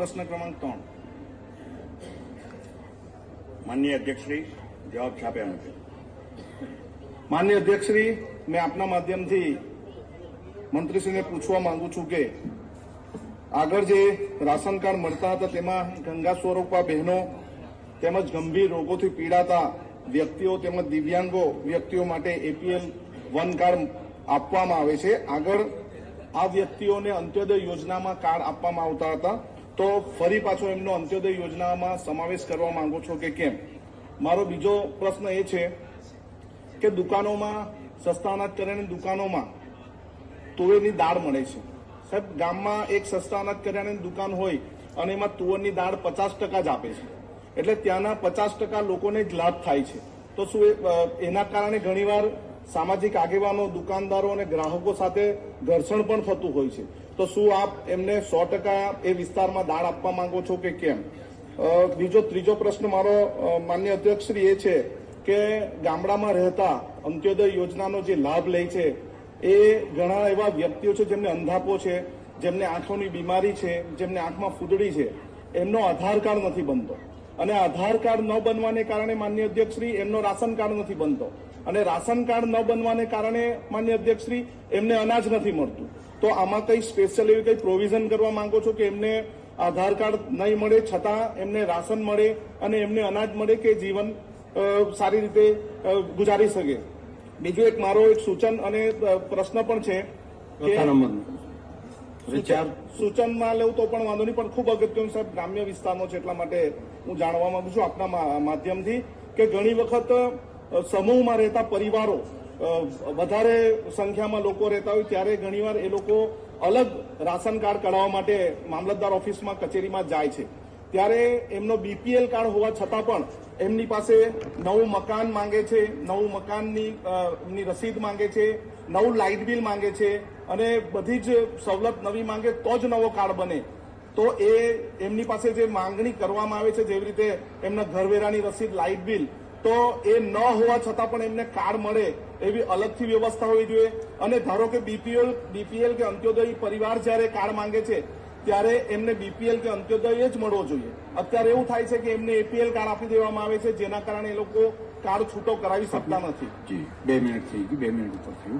પ્રશ્ન ક્રમાંક ત્રણ. માનનીય અધ્યક્ષશ્રી, જવાબ છાપ્યા નથી માન્ય અધ્યક્ષશ્રી, મેં આપના માધ્યમથી મંત્રીશ્રીને પૂછવા માંગુ છું કે, આગળ જે રાશન કાર્ડ મળતા હતા તેમાં ગંગા સ્વરૂપા બહેનો તેમજ ગંભીર રોગોથી પીડાતા વ્યક્તિઓ તેમજ દિવ્યાંગો વ્યક્તિઓ માટે એપીએલ વન કાર્ડ આપવામાં આવે છે. આગળ આ વ્યક્તિઓને અંત્યોદય યોજનામાં કાર્ડ આપવામાં આવતા હતા. તો ફરી પાછો એમનો અંત્યોદય યોજનામાં સમાવેશ કરવા માંગો છો કે કેમ? મારો બીજો પ્રશ્ન એ છે કે દુકાનોમાં સસ્તા અનાજ કરિયાણાની દુકાનોમાં તુવેરની દાળ મળે છે. સાહેબ, ગામમાં એક સસ્તા અનાજ કરિયાણાની દુકાન હોય અને એમાં તુવરની દાળ પચાસ ટકા જ આપે છે. એટલે ત્યાંના પચાસ ટકા લોકોને જ લાભ થાય છે. તો શું એના કારણે ઘણીવાર સામાજિક આગેવાનો, દુકાનદારો અને ગ્રાહકો સાથે ઘર્ષણ પણ થતું હોય છે. તો શું આપ એમને સો ટકા એ વિસ્તારમાં દાળ આપવા માંગો છો કે કેમ? બીજો, ત્રીજો પ્રશ્ન મારો માન્ય અધ્યક્ષશ્રી એ છે કે ગામડામાં રહેતા અંત્યોદય યોજનાનો જે લાભ લે છે, એ ઘણા એવા વ્યક્તિઓ છે જેમને અંધાપો છે, જેમને આંખોની બીમારી છે, જેમને આંખમાં ફૂદડી છે, એમનો આધાર કાર્ડ નથી બનતો. અને આધાર કાર્ડ ન બનવાને કારણે માન્ય અધ્યક્ષશ્રી એમનો રાશન કાર્ડ નથી બનતો. અને રાશન કાર્ડ ન બનવાને કારણે માન્ય અધ્યક્ષશ્રી એમને અનાજ નથી મળતું. તો આમાં કઈ સ્પેશિયલ એવી કઈ પ્રોવિઝન કરવા માંગો છો કે એમને આધાર કાર્ડ નહીં મળે, છતાં એમને રાશન મળે અને એમને અનાજ મળે કે જીવન સારી રીતે ગુજારી શકે? બીજું એક મારો એક સૂચન અને પ્રશ્ન પણ છે કે સૂચનમાં લેવું તો પણ વાંધો નહીં, પણ ખૂબ અગત્યનું સાહેબ, ગ્રામ્ય વિસ્તારનો છે એટલા માટે હું જાણવા માંગુ છું આપના માધ્યમથી કે ઘણી વખત સમૂહમાં રહેતા પરિવારો વધારે સંખ્યામાં લોકો રહેતા હોય ત્યારે ઘણીવાર એ લોકો અલગ રાશન કાર્ડ કઢાવવા માટે મામલતદાર ઓફિસમાં, કચેરીમાં જાય છે. ત્યારે એમનો બીપીએલ કાર્ડ હોવા છતાં પણ એમની પાસે નવું મકાન માંગે છે, નવું મકાનની રસીદ માંગે છે નવું લાઇટ બિલ માંગે છે અને બધી જ સવલત નવી માંગે તો જ નવો કાર્ડ બને. તો એ એમની પાસે જે માંગણી કરવામાં આવે છે જેવી રીતે એમના ઘરવેરાની રસીદ, લાઇટ બિલ, તો એ ન હોવા છતાં પણ એમને કાર્ડ મળે એવી અલગથી વ્યવસ્થા હોવી જોઈએ. અને ધારો કે બીપીએલ બીપીએલ કે અંત્યોદય પરિવાર જ્યારે કાર્ડ માંગે છે, ત્યારે એમને બીપીએલ કે અંત્યોદય જ મળવો જોઈએ. અત્યારે એવું થાય છે કે એમને એપીએલ કાર્ડ આપી દેવામાં આવે છે, જેના કારણે એ લોકો કાર્ડ છૂટો કરાવી શકતા નથી. જી, બે મિનિટ થઈ ગઈ, બે મિનિટ ઉપર થયું.